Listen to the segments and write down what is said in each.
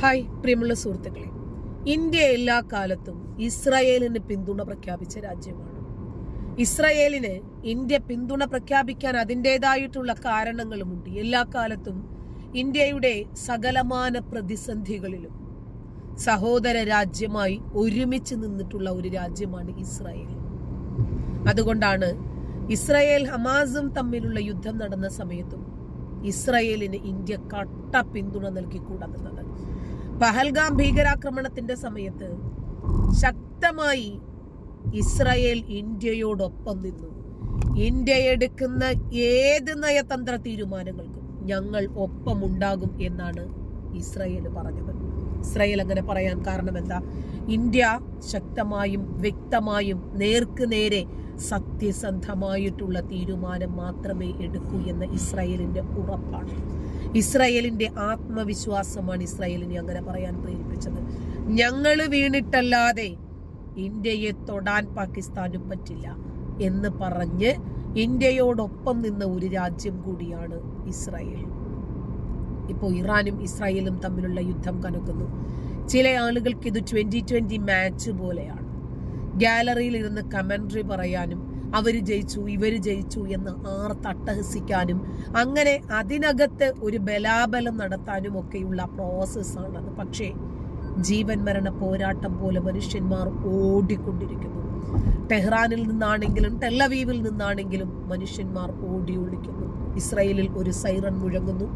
Hi പ്രിയമുള്ള സുഹൃത്തുക്കളെ. India എല്ലാ കാലത്തും ഇസ്രായേലിന് പിന്തുണ പ്രഖ്യാപിച്ച രാജ്യമാണ്. ഇസ്രായേലിന് ഇന്ത്യ പിന്തുണ പ്രഖ്യാപിക്കാൻ അതിന്റെതായിട്ടുള്ള കാരണങ്ങളുമുണ്ട്. എല്ലാ കാലത്തും ഇന്ത്യയുടെ സകലമാന പ്രതിസന്ധികളിലും സഹോദര രാജ്യമായി ഒരുമിച്ച് നിന്നിട്ടുള്ള ഒരു രാജ്യമാണ് ഇസ്രായേൽ. അതുകൊണ്ടാണ് ഇസ്രായേൽ ഹമാസും തമ്മിലുള്ള യുദ്ധം നടന്ന സമയത്തും ഇസ്രായേലിന് ഇന്ത്യ കട്ട പിന്തുണ നൽകിക്കൂടാ പഹൽഗാം ഭീകരാക്രമണത്തിന്റെ സമയത്ത് ശക്തമായി ഇസ്രായേൽ ഇന്ത്യയോടൊപ്പം നിന്നു. ഇന്ത്യ എടുക്കുന്ന ഏത് നയതന്ത്ര തീരുമാനങ്ങൾക്കും ഞങ്ങൾ ഒപ്പമുണ്ടാകും എന്നാണ് ഇസ്രായേൽ പറഞ്ഞത്. ഇസ്രായേൽ അങ്ങനെ പറയാൻ കാരണം എന്താ ഇന്ത്യ ശക്തമായും വ്യക്തമായും നേർക്ക് നേരെ സത്യസന്ധമായിട്ടുള്ള തീരുമാനം മാത്രമേ എടുക്കൂ എന്ന ഇസ്രായേലിന്റെ ഉറപ്പാണ്. ഇസ്രായേലിന്റെ ആത്മവിശ്വാസമാണ് ഇസ്രായേലിനെ അങ്ങനെ പറയാൻ പ്രേരിപ്പിച്ചത്. ഞങ്ങൾ വീണിട്ടല്ലാതെ ഇന്ത്യയെ തൊടാൻ പാകിസ്ഥാനും പറ്റില്ല എന്ന് പറഞ്ഞ് ഇന്ത്യയോടൊപ്പം നിന്ന ഒരു രാജ്യം കൂടിയാണ് ഇസ്രായേൽ. ഇപ്പോൾ ഇറാനും ഇസ്രായേലും തമ്മിലുള്ള യുദ്ധം കനക്കുന്നു. ചില ആളുകൾക്ക് ഇത് ട്വന്റി ട്വന്റി മാച്ച് പോലെയാണ്. ഗാലറിയിൽ ഇരുന്ന് കമന്ററി പറയാനും അവർ ജയിച്ചു ഇവർ ജയിച്ചു എന്ന് ആർത്തട്ടഹസിക്കാനും അങ്ങനെ അതിനകത്ത് ഒരു ബലാബലം നടത്താനും ഒക്കെയുള്ള പ്രോസസ്സാണത് പക്ഷേ ജീവൻ മരണ പോരാട്ടം പോലെ മനുഷ്യന്മാർ ഓടിക്കൊണ്ടിരിക്കുന്നു. ടെഹ്റാനിൽ നിന്നാണെങ്കിലും ടെല്ലവീവിൽ നിന്നാണെങ്കിലും മനുഷ്യന്മാർ ഓടി ഒളിക്കുന്നു ഇസ്രയേലിൽ ഒരു സൈറൺ മുഴങ്ങുന്നു.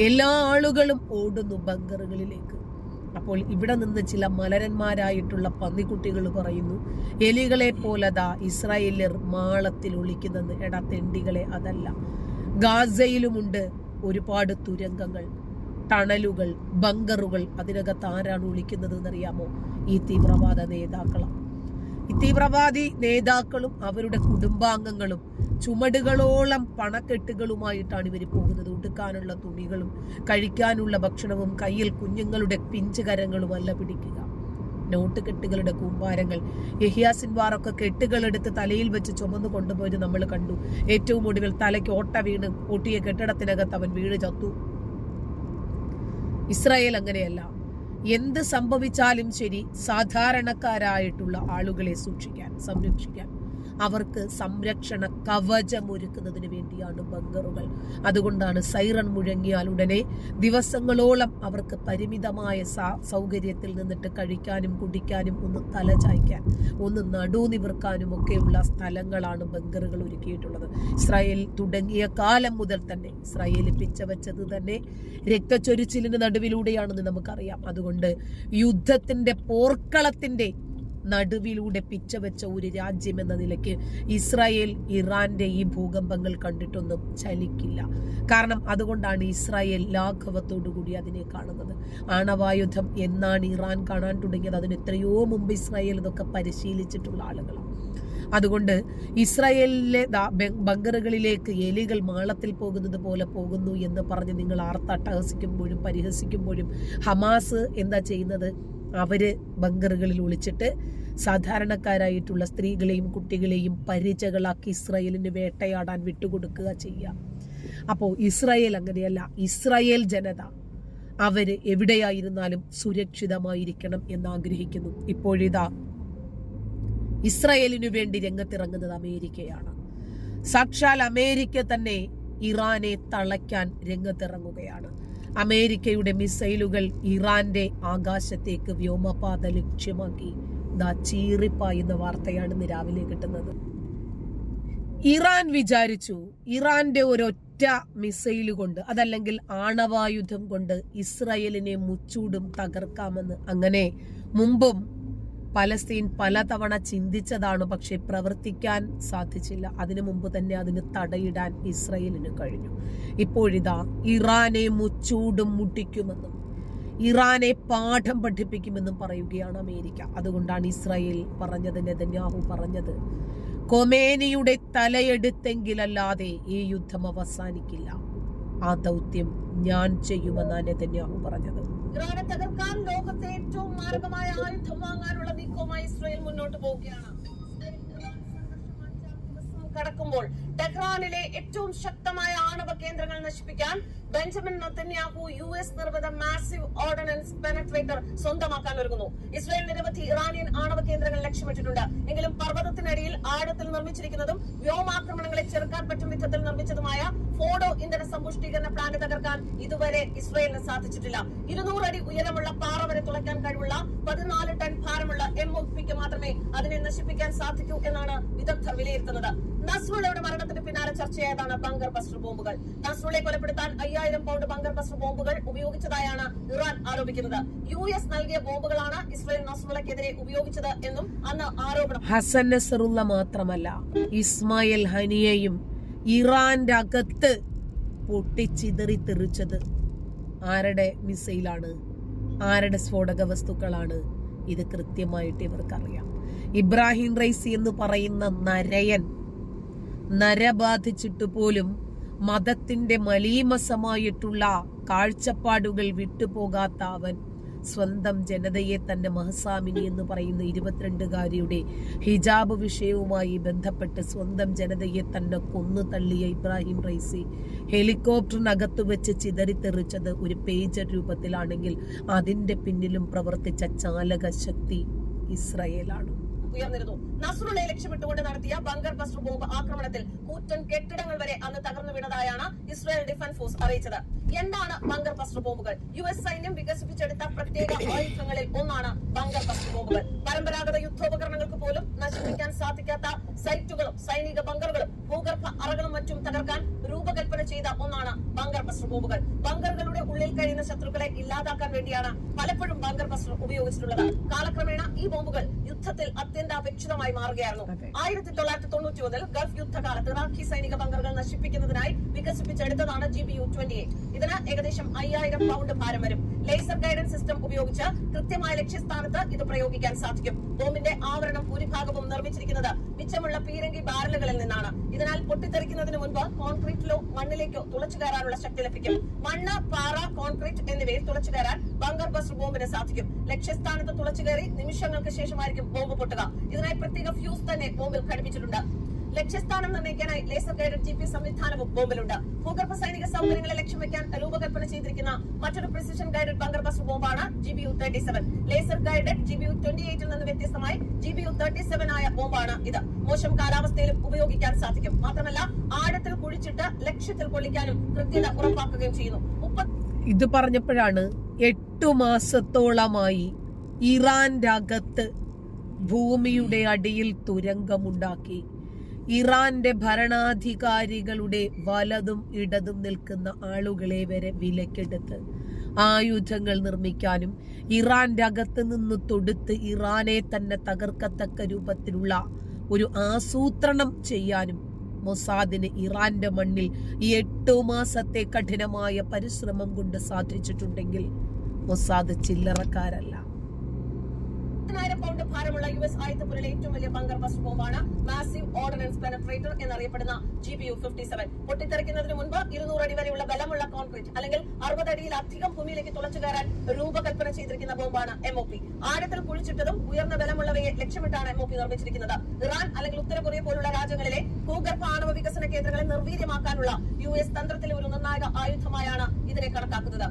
എല്ലാ ആളുകളും ഓടുന്നു ബങ്കറുകളിലേക്ക്. അപ്പോൾ ഇവിടെ നിന്ന് ചില മലരന്മാരായിട്ടുള്ള പന്നിക്കുട്ടികൾ പറയുന്നു എലികളെ പോലതാ ഇസ്രായേലർ മാളത്തിൽ ഒളിക്കുന്നത് എടാ തെണ്ടികളെ അതല്ല. ഗാസയിലുമുണ്ട് ഒരുപാട് തുരങ്കങ്ങൾ ടണലുകൾ ബങ്കറുകൾ. അതിനകത്ത് ആരാണ് ഒളിക്കുന്നത് എന്നറിയാമോ ഈ തീവ്രവാദ നേതാക്കളാണ് തീവ്രവാദി നേതാക്കളും അവരുടെ കുടുംബാംഗങ്ങളും ചുമടുകളോളം പണക്കെട്ടുകളുമായിട്ടാണ് ഇവർ പോകുന്നത്. ഉടുക്കാനുള്ള തുണികളും കഴിക്കാനുള്ള ഭക്ഷണവും കയ്യിൽ കുഞ്ഞുങ്ങളുടെ പിഞ്ചുകരങ്ങളും അല്ല പിടിക്കുക. നോട്ട് കെട്ടുകളുടെ കൂമ്പാരങ്ങൾ കെട്ടുകൾ കെട്ടുകളെടുത്ത് തലയിൽ വെച്ച് ചുമന്നു കൊണ്ടുപോയത് നമ്മൾ കണ്ടു. ഏറ്റവും ഒടുവിൽ തലയ്ക്ക് ഓട്ട വീണ് പൊട്ടിയ കെട്ടിടത്തിനകത്ത് അവൻ വീണ് ചത്തു. ഇസ്രായേൽ അങ്ങനെയല്ല. എന്ത് സംഭവിച്ചാലും ശരി സാധാരണക്കാരായിട്ടുള്ള ആളുകളെ സൂക്ഷിക്കാൻ സംരക്ഷിക്കാൻ. അവർക്ക് സംരക്ഷണ കവചം ഒരുക്കുന്നതിന് വേണ്ടിയാണ് ബങ്കറുകൾ അതുകൊണ്ടാണ് സൈറൺ മുഴങ്ങിയാൽ ഉടനെ ദിവസങ്ങളോളം അവർക്ക് പരിമിതമായ സൗകര്യത്തിൽ നിന്നിട്ട് കഴിക്കാനും കുടിക്കാനും ഒന്ന് തലചായ്ക്കാൻ ഒന്ന് നടു നിവർക്കാനും ഒക്കെയുള്ള സ്ഥലങ്ങളാണ് ബങ്കറുകൾ ഒരുക്കിയിട്ടുള്ളത്. ഇസ്രായേൽ തുടങ്ങിയ കാലം മുതൽ തന്നെ ഇസ്രായേൽ പിച്ചവച്ചത് തന്നെ രക്തച്ചൊരിച്ചിലിന് നടുവിലൂടെയാണെന്ന് നമുക്കറിയാം. അതുകൊണ്ട് യുദ്ധത്തിന്റെ പോർക്കളത്തിന്റെ നടുവിലൂടെ പിച്ചവെച്ച ഒരു രാജ്യം എന്ന നിലയ്ക്ക് ഇസ്രായേൽ ഇറാന്റെ ഈ ഭൂകമ്പങ്ങൾ കണ്ടിട്ടൊന്നും ചലിക്കില്ല. കാരണം അതുകൊണ്ടാണ് ഇസ്രായേൽ ലാഘവത്തോടുകൂടി അതിനെ കാണുന്നത്. ആണവായുധം എന്നാണ് ഇറാൻ കാണാൻ തുടങ്ങിയത്. അതിന് എത്രയോ മുമ്പ് ഇസ്രായേൽ ഇതൊക്കെ പരിശീലിച്ചിട്ടുള്ള ആളുകളാണ്. അതുകൊണ്ട് ഇസ്രായേലിലെ ബങ്കറുകളിലേക്ക് എലികൾ മാളത്തിൽ പോകുന്നത് പോലെ പോകുന്നു എന്ന് പറഞ്ഞ് നിങ്ങൾ ആർത്തട്ടഹസിക്കുമ്പോഴും പരിഹസിക്കുമ്പോഴും ഹമാസ് എന്താ ചെയ്യുന്നത്? അവർ ബങ്കറുകളിൽ ഒളിച്ചിട്ട് സാധാരണക്കാരായിട്ടുള്ള സ്ത്രീകളെയും കുട്ടികളെയും പരിചകളാക്കി ഇസ്രായേലിന് വേട്ടയാടാൻ വിട്ടുകൊടുക്കുക ചെയ്യുക അപ്പോൾ ഇസ്രായേൽ അങ്ങനെയല്ല ഇസ്രായേൽ ജനത അവർ എവിടെയായിരുന്നാലും സുരക്ഷിതമായിരിക്കണം എന്ന് ആഗ്രഹിക്കുന്നു ഇപ്പോഴിതാ ഇസ്രായേലിനു വേണ്ടി രംഗത്തിറങ്ങുന്നത് അമേരിക്കയാണ്. സാക്ഷാൽ അമേരിക്ക തന്നെ ഇറാനെ തളയ്ക്കാൻ രംഗത്തിറങ്ങുകയാണ്. അമേരിക്കയുടെ മിസൈലുകൾ ഇറാന്റെ ആകാശത്തേക്ക് വ്യോമപാത ലക്ഷ്യമാക്കി. ചീറിപ്പായുന്ന വാർത്തയാണ് ഇന്ന് രാവിലെ കിട്ടുന്നത്. ഇറാൻ വിചാരിച്ചു ഇറാന്റെ ഒരൊറ്റ മിസൈൽ കൊണ്ട് അതല്ലെങ്കിൽ ആണവായുധം കൊണ്ട് ഇസ്രായേലിനെ മുച്ചൂടും തകർക്കാമെന്ന്. അങ്ങനെ മുമ്പും പലസ്തീൻ പലതവണ ചിന്തിച്ചതാണ് പക്ഷെ പ്രവർത്തിക്കാൻ സാധിച്ചില്ല. അതിനു മുമ്പ് തന്നെ അതിന് തടയിടാൻ ഇസ്രയേലിന് കഴിഞ്ഞു. ഇപ്പോഴിതാ ഇറാനെ മുച്ചൂടും മുട്ടിക്കുമെന്നും ഇറാനെ പാഠം പഠിപ്പിക്കുമെന്നും പറയുകയാണ് അമേരിക്ക. അതുകൊണ്ടാണ് ഇസ്രായേൽ പറഞ്ഞത് നെതന്യാഹു പറഞ്ഞത് കൊമേനിയുടെ തലയെടുത്തെങ്കിലല്ലാതെ ഈ യുദ്ധം അവസാനിക്കില്ല. ആ ദൗത്യം ഞാൻ ചെയ്യുമെന്നാണ് നെതന്യാഹു പറഞ്ഞത്. ഇറാനെ തകർക്കാൻ ലോകത്തെ ഏറ്റവും മാരകമായ ആയുധം വാങ്ങാനുള്ള നീക്കവുമായി ഇസ്രായേൽ മുന്നോട്ട് പോവുകയാണ്. കടക്കുമ്പോൾ ടെഹ്റാനിലെ ഏറ്റവും ശക്തമായ ആണവ കേന്ദ്രങ്ങൾ നശിപ്പിക്കാൻ ബെഞ്ചമിൻ നത്തന്യാഹു യു എസ് നിർമ്മിത മാസീവ് ഓർഡിനൻസ് പെനട്രേറ്റർ സ്വന്തമാക്കാൻ ഒരുങ്ങുന്നു. ഇസ്രായേൽ നിരവധി ഇറാനിയൻ ആണവ കേന്ദ്രങ്ങൾ ലക്ഷ്യമിട്ടിട്ടുണ്ട്. എങ്കിലും പർവതത്തിനടിയിൽ ആഴത്തിൽ നിർമ്മിച്ചിരിക്കുന്നതും വ്യോമാക്രമണങ്ങളെ ചെറുക്കാൻ പറ്റും വിധത്തിൽ നിർമ്മിച്ചതുമായ ഫോഡോ ഇന്ധന സമ്പുഷ്ടീകരണ പ്ലാന്റ് തകർക്കാൻ ഇതുവരെ ഇസ്രായേലിന് സാധിച്ചിട്ടില്ല. ഇരുന്നൂറ് അടി ഉയരമുള്ള പാറ വരെ തുളയ്ക്കാൻ കഴിവുള്ള പതിനാല് ടൺ ഭാരമുള്ള എം ഒ പിക്ക് മാത്രമേ അതിനെ നശിപ്പിക്കാൻ സാധിക്കൂ എന്നാണ് വിദഗ്ധർ വിലയിരുത്തുന്നത്. നസ്രുളയുടെ മരണത്തിന് പിന്നാലെ ചർച്ചയായതാണ് ബങ്കർ ബസ്റ്റർ ബോംബുകൾ. നസ്രുളെ കൊലപ്പെടുത്താൻ അയ്യായിരം പൗണ്ട് ബങ്കർ ബസ്റ്റർ ബോംബുകൾ ഉപയോഗിച്ചതായാണ് ഇറാൻ ആരോപിക്കുന്നത്. യു എസ് നൽകിയ ബോംബുകളാണ് ഇസ്രായേൽ നസ്രുളക്കെതിരെ ഉപയോഗിച്ചത് എന്നും അന്ന് ആരോപണം. ഹസൻ നസറുള്ള മാത്രമല്ല ഇസ്മായിൽ ഹനിയയും ഇറാന്റെ അകത്ത് പൊട്ടിച്ചിതറി തെറിച്ചത്. ആരുടെ മിസൈലാണ്? ആരുടെ സ്ഫോടക വസ്തുക്കളാണ്? ഇത് കൃത്യമായിട്ട് ഇവർക്കറിയാം. ഇബ്രാഹിം റൈസി എന്ന് പറയുന്ന നരയൻ നര ബാധിച്ചിട്ട് പോലും മതത്തിന്റെ മലീമസമായിട്ടുള്ള കാഴ്ചപ്പാടുകൾ വിട്ടുപോകാത്ത അവൻ സ്വന്തം ജനതയെ തന്നെ മഹസാമിനി എന്ന് പറയുന്ന ഇരുപത്തിരണ്ടുകാരിയുടെ ഹിജാബ് വിഷയവുമായി ബന്ധപ്പെട്ട് സ്വന്തം ജനതയെ തന്നെ കൊന്നു തള്ളിയ ഇബ്രാഹിം റൈസി ഹെലികോപ്റ്ററിനകത്ത് വെച്ച് ചിതറിത്തെറിച്ചത് ഒരു പേജർ രൂപത്തിലാണെങ്കിൽ അതിന്റെ പിന്നിലും പ്രവർത്തിച്ച ചാലക ശക്തി ഇസ്രയേലാണ്. ഉയർന്നിരുന്നു. നസ്രുളയെ ലക്ഷ്യമിട്ടുകൊണ്ട് നടത്തിയ ബങ്കർ ബസ്റ്റർ ബോംബ് ആക്രമണത്തിൽ കൂറ്റൻ കെട്ടിടങ്ങൾ വരെ അന്ന് തകർന്നു വീണതായാണ് ഇസ്രായേൽ ഡിഫൻസ് ഫോഴ്സ് അറിയിച്ചത്. എന്താണ് ബങ്കർ ബസ്റ്റർ ബോംബുകൾ? യു എസ് സൈന്യം വികസിപ്പിച്ചെടുത്ത പ്രത്യേക ആയുധങ്ങളിൽ ഒന്നാണ് ബങ്കർ ബസ്റ്റർ ബോംബുകൾ. പരമ്പരാഗത യുദ്ധോപകരണങ്ങൾക്ക് പോലും നശിപ്പിക്കാൻ സാധിക്കാത്ത സൈറ്റുകളും സൈനിക ബങ്കറുകളും ഭൂഗർഭ അറകളും മറ്റും തകർക്കാൻ രൂപകൽപ്പന ചെയ്ത ഒന്നാണ് ബങ്കർ ബസ്റ്റർ ബോംബുകൾ. ബങ്കറുകളുടെ ഉള്ളിൽ കഴിയുന്ന ശത്രുക്കളെ ഇല്ലാതാക്കാൻ വേണ്ടിയാണ് പലപ്പോഴും ബങ്കർ ബസ്റ്റർ ഉപയോഗിച്ചിട്ടുള്ളത്. കാലക്രമേണ ഈ ബോംബുകൾ യുദ്ധത്തിൽ അത്യന്താപേക്ഷിതമായി മാറുകയായിരുന്നു. ആയിരത്തി തൊള്ളായിരത്തി തൊണ്ണൂറ്റി മുതൽ ഗൾഫ് യുദ്ധകാലത്ത് ഇറാഖി സൈനിക ബങ്കറുകൾ നശിപ്പിക്കുന്നതിനായി വികസിപ്പിച്ചെടുത്തതാണ് G B U twenty eight ഇതിന് ഏകദേശം അയ്യായിരം പൗണ്ട് ഭാരം വരും. ലേസർ ഗൈഡൻസ് സിസ്റ്റം ഉപയോഗിച്ച് കൃത്യമായ ലക്ഷ്യസ്ഥാനത്ത് ഇത് പ്രയോഗിക്കാൻ സാധിക്കും. ബോംബിന്റെ ആവരണം ഭൂരിഭാഗവും നിർമ്മിച്ചിരിക്കുന്നത് മിച്ചമുള്ള പീരങ്കി ബാരലുകളിൽ നിന്നാണ്. ഇതിനാൽ പൊട്ടിത്തെറിക്കുന്നതിന് മുൻപ് കോൺക്രീറ്റിലോ മണ്ണിലേക്കോ തുളച്ചു കയറാനുള്ള ശക്തി ലഭിക്കും. മണ്ണ് പാറ കോൺക്രീറ്റ് എന്നിവയിൽ തുളച്ചു കയറാൻ ബങ്കർ ബസ്റ്റർ ബോംബിന് സാധിക്കും. ലക്ഷ്യസ്ഥാനത്ത് തുളച്ചു കയറി നിമിഷങ്ങൾക്ക് ശേഷമായിരിക്കും ബോംബ് പൊട്ടുക. ഇതിനായി പ്രത്യേക ഫ്യൂസ് തന്നെ ബോംബിൽ ഘടിപ്പിച്ചിട്ടുണ്ട്. ലക്ഷ്യസ്ഥാനം നിർണയിക്കാനായി ലേസർ ഗൈഡഡ് ജി പി സംവിധാനവും ബോംബിലുണ്ട്. ഭൂഗർഭ സൈനിക സൗകര്യങ്ങളെ ലക്ഷ്യം വെക്കാൻ രൂപകൽപ്പന ചെയ്തിരിക്കുന്ന മറ്റൊരു precision guided bunker buster ബോംബാണ് G B U thirty seven laser guided G B U twenty എയ്റ്റിൽ നിന്ന് വ്യത്യസ്തമായി G B U thirty seven ആയ ബോംബാണ് ഇത്. മോശം കാലാവസ്ഥയിലും ഉപയോഗിക്കാൻ സാധിക്കും. മാത്രമല്ല ആഴത്തിൽ കുഴിച്ചിട്ട് ലക്ഷ്യത്തിൽ കൊള്ളിക്കാനും കൃത്യത ഉറപ്പാക്കുകയും ചെയ്യുന്നു. ഇത് പറഞ്ഞപ്പോഴാണ് എട്ടു മാസത്തോളമായി ഇറാന്റെ അകത്ത് ഭൂമിയുടെ അടിയിൽ തുരങ്കമുണ്ടാക്കി. ഇറാന്റെ ഭരണാധികാരികളുടെ വലതും ഇടതും നിൽക്കുന്ന ആളുകളെ വരെ വിലക്കെടുത്ത് ആയുധങ്ങൾ നിർമ്മിക്കാനും ഇറാന്റെ അകത്ത് നിന്ന് തൊടുത്ത് ഇറാനെ തന്നെ തകർക്കത്തക്ക രൂപത്തിലുള്ള ഒരു ആസൂത്രണം ചെയ്യാനും മൊസാദിന് ഇറാന്റെ മണ്ണിൽ എട്ടു മാസത്തെ കഠിനമായ പരിശ്രമം കൊണ്ട് സാധിച്ചിട്ടുണ്ടെങ്കിൽ മൊസാദ് ചില്ലറക്കാരല്ല. പതിനായിരം പൗണ്ട് ഭാരമുള്ള യു എസ് ആയുധപ്പുരയിലെ ഏറ്റവും വലിയ ബങ്കർ ബസ് ബോംബാണ് മാസീവ് ഓർഡിനൻസ് പെനട്രേറ്റർ എന്നറിയപ്പെടുന്ന G B U fifty seven പൊട്ടിത്തെറിക്കുന്നതിന് മുൻപ് ഇരുന്നൂറ് അടി വരെയുള്ള ബലമുള്ള കോൺക്രീറ്റ് അല്ലെങ്കിൽ അറുപത് അടിയിലധികം ഭൂമിയിലേക്ക് തുളച്ചു കയറാൻ രൂപകൽപ്പന ചെയ്തിരിക്കുന്ന ബോംബാണ് എം ഒ പി ആഴത്തിൽ കുഴിച്ചിട്ടതും ഉയർന്ന ബലമുള്ളവയെ ലക്ഷ്യമിട്ടാണ് എം ഒ പി നിർമ്മിച്ചിരിക്കുന്നത്. ഇറാൻ അല്ലെങ്കിൽ ഉത്തര കൊറിയ പോലുള്ള രാജ്യങ്ങളിലെ ഭൂഗർഭ ആണവ വികസന കേന്ദ്രങ്ങളെ നിർവീര്യമാക്കാനുള്ള യു എസ് തന്ത്രത്തിലെ ഒരു നിർണായക ആയുധമായാണ് ഇതിനെ കണക്കാക്കുന്നത്.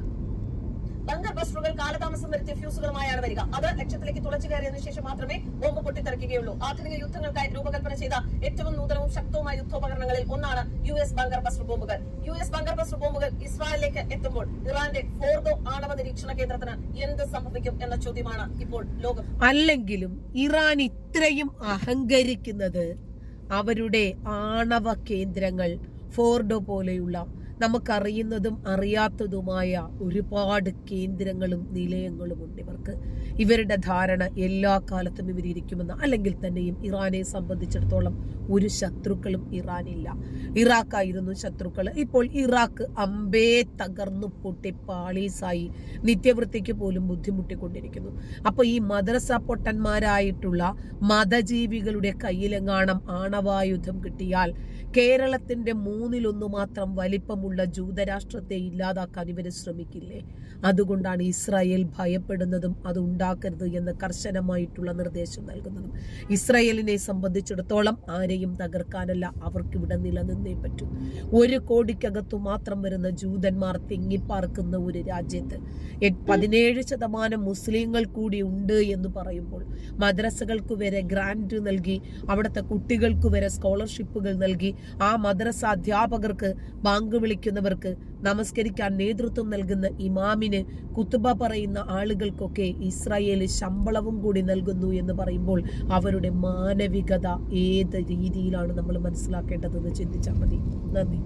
ബങ്കർ ബസ്റ്ററുകൾ കാലതാമസം വരുത്തിയ ഫ്യൂസുകളുമായാണ് വരിക. അത് ലക്ഷ്യത്തിലേക്ക് തുളച്ചു കയറിയതിനു ശേഷം മാത്രമേ ബോംബ് പൊട്ടിത്തെറിക്കുകയുള്ളൂ. ആധുനിക യുദ്ധങ്ങൾക്കായി രൂപകൽപ്പന ചെയ്ത ഏറ്റവും നൂതനവും ശക്തവുമായ യുദ്ധോപകരണങ്ങളിൽ ഒന്നാണ് യു എസ് ബങ്കർ ബസ്റ്റർ ബോംബുകൾ യു എസ് ബങ്കർ ബസ്റ്റർ ബോംബുകൾ ഇസ്രായേലിലേക്ക് എത്തുമ്പോൾ ഇറാന്റെ ഫോർദോ ആണവ നിരീക്ഷണ കേന്ദ്രത്തിന് എന്ത് സംഭവിക്കും എന്ന ചോദ്യമാണ് ഇപ്പോൾ ലോകം. അല്ലെങ്കിലും ഇറാൻ ഇത്രയും അഹങ്കരിക്കുന്നത് അവരുടെ ആണവ കേന്ദ്രങ്ങൾ ഫോർഡോ പോലെയുള്ള നമുക്കറിയുന്നതും അറിയാത്തതുമായ ഒരുപാട് കേന്ദ്രങ്ങളും നിലയങ്ങളും ഉണ്ട് ഇവർക്ക്. ഇവരുടെ ധാരണ എല്ലാ കാലത്തും ഇവരിയ്ക്കുമെന്ന് അല്ലെങ്കിൽ തന്നെയും ഇറാനെ സംബന്ധിച്ചിടത്തോളം ഒരു ശത്രുക്കളും ഇറാനില്ല. ഇറാഖായിരുന്നു ശത്രുക്കൾ ഇപ്പോൾ ഇറാഖ് അമ്പേ തകർന്നു പൊട്ടി പാളീസായി നിത്യവൃത്തിക്ക് പോലും ബുദ്ധിമുട്ടിക്കൊണ്ടിരിക്കുന്നു. അപ്പൊ ഈ മദ്രസ പൊട്ടന്മാരായിട്ടുള്ള മതജീവികളുടെ കയ്യിലെങ്ങാണം ആണവായുധം കിട്ടിയാൽ കേരളത്തിന്റെ മൂന്നിലൊന്നു മാത്രം വലിപ്പമുള്ള പോലെയുള്ള ജൂതരാഷ്ട്രത്തെ ഇല്ലാതാക്കാൻ ഇവർ ശ്രമിക്കില്ലേ? അതുകൊണ്ടാണ് ഇസ്രായേൽ ഭയപ്പെടുന്നതും അത് ഉണ്ടാക്കരുത് എന്ന് കർശനമായിട്ടുള്ള നിർദ്ദേശം നൽകുന്നതും. ഇസ്രായേലിനെ സംബന്ധിച്ചിടത്തോളം ആരെയും തകർക്കാനല്ല അവർക്ക് ഇവിടെ നിലനിന്നേ പറ്റൂ. ഒരു കോടിക്കകത്തു മാത്രം വരുന്ന ജൂതന്മാർ തിങ്ങിപ്പാർക്കുന്ന ഒരു രാജ്യത്ത് പതിനേഴ് ശതമാനം മുസ്ലിങ്ങൾ കൂടി ഉണ്ട് എന്ന് പറയുമ്പോൾ മദ്രസകൾക്ക് വരെ ഗ്രാന്റ് നൽകി അവിടുത്തെ കുട്ടികൾക്ക് വരെ സ്കോളർഷിപ്പുകൾ നൽകി ആ മദ്രസ അധ്യാപകർക്ക് ബാങ്ക് വിളിക്കുന്നവർക്ക് നമസ്കരിക്കാൻ നേതൃത്വം നൽകുന്ന ഇമാമിന് കുത്തുബ പറയുന്ന ആളുകൾക്കൊക്കെ ഇസ്രായേൽ ശമ്പളവും കൂടി നൽകുന്നു എന്ന് പറയുമ്പോൾ അവരുടെ മാനവികത ഏത് രീതിയിലാണ് നമ്മൾ മനസ്സിലാക്കേണ്ടതെന്ന് ചിന്തിച്ചാൽ മതി. നന്ദി.